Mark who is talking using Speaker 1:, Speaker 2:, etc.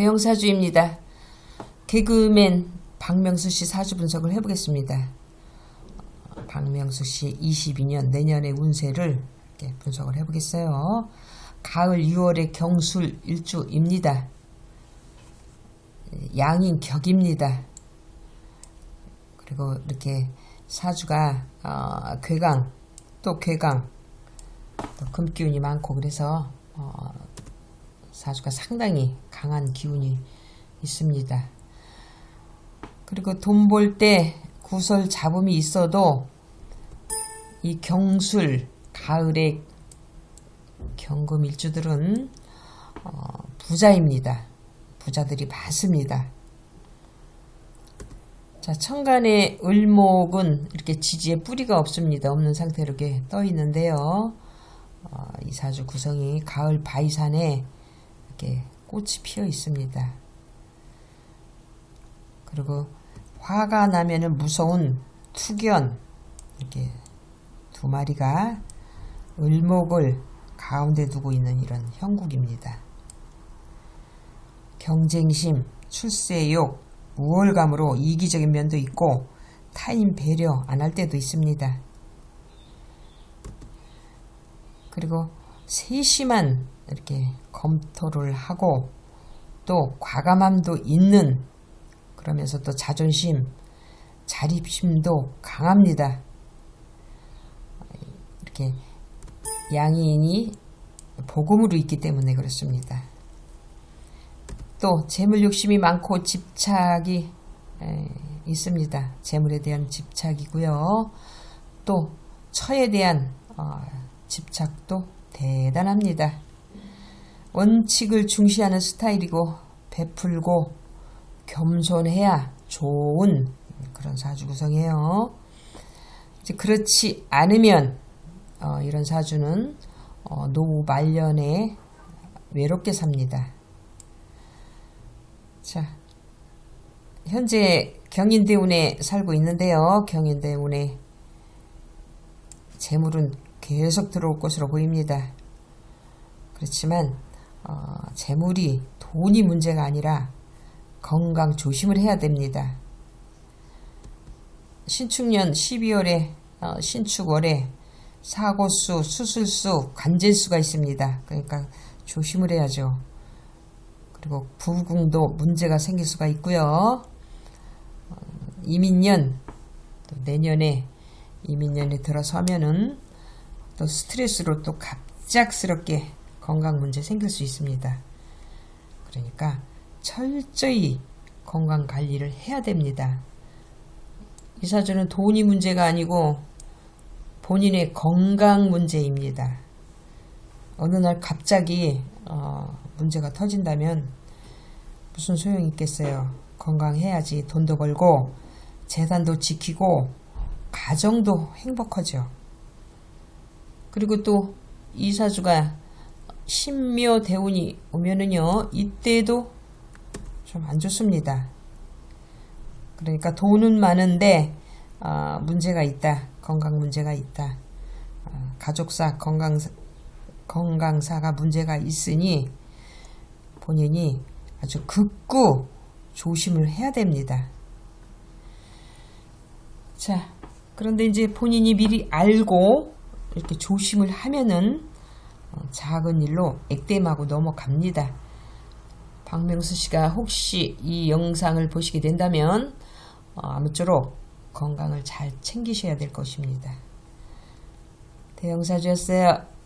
Speaker 1: 대형 사주입니다. 개그맨 박명수 씨 사주 분석을 해보겠습니다. 어, 박명수 씨 22년 내년의 운세를 분석을 해보겠어요. 가을 6월의 경술 일주입니다. 양인 격입니다. 그리고 이렇게 사주가 어, 괴강 또 괴강 또 금기운이 많고 그래서 어, 사주가 상당히 강한 기운이 있습니다. 그리고 돈 벌 때 구설 잡음이 있어도 이 경술 가을의 경금 일주들은 어, 부자입니다. 부자들이 많습니다. 자, 천간의 을목은 이렇게 지지에 뿌리가 없습니다. 없는 상태로 이렇게 떠 있는데요. 어, 이 사주 구성이 가을 바위산에 이렇게 꽃이 피어 있습니다. 그리고 화가 나면은 무서운 투견 이렇게 두 마리가 을목을 가운데 두고 있는 이런 형국입니다. 경쟁심, 출세욕, 우월감으로 이기적인 면도 있고 타인 배려 안 할 때도 있습니다. 그리고 세심한 이렇게 검토를 하고 또 과감함도 있는 그러면서 또 자존심, 자립심도 강합니다. 이렇게 양인이 복음으로 있기 때문에 그렇습니다. 또 재물 욕심이 많고 집착이 있습니다. 재물에 대한 집착이고요. 또 처에 대한 어, 집착도 대단합니다. 원칙을 중시하는 스타일이고 베풀고 겸손해야 좋은 그런 사주 구성이에요. 그렇지 않으면 어, 이런 사주는 어, 노후 말년에 외롭게 삽니다. 자, 현재 경인대운에 살고 있는데요. 경인대운에 재물은 계속 들어올 것으로 보입니다. 그렇지만 어, 재물이 돈이 문제가 아니라 건강 조심을 해야 됩니다. 신축년 12월에 어, 신축월에 사고수, 수술수, 관제수가 있습니다. 그러니까 조심을 해야죠. 그리고 부궁도 문제가 생길 수가 있고요. 어, 이민년 또 내년에 이민년에 들어서면은 또 스트레스로 또 갑작스럽게 건강 문제 생길 수 있습니다. 그러니까 철저히 건강 관리를 해야 됩니다. 이 사주는 돈이 문제가 아니고 본인의 건강 문제입니다. 어느 날 갑자기 어, 문제가 터진다면 무슨 소용이 있겠어요. 건강해야지 돈도 벌고 재산도 지키고 가정도 행복하죠. 그리고 또 이사주가 신묘 대운이 오면은요 이때도 좀 안 좋습니다. 그러니까 돈은 많은데 어, 문제가 있다. 건강 문제가 있다. 어, 가족사 건강 건강사가 문제가 있으니 본인이 아주 극구 조심을 해야 됩니다. 자, 그런데 이제 본인이 미리 알고 이렇게 조심을 하면은 어, 작은 일로 액땜하고 넘어갑니다. 박명수 씨가 혹시 이 영상을 보시게 된다면 어, 아무쪼록 건강을 잘 챙기셔야 될 것입니다. 대형사주였어요.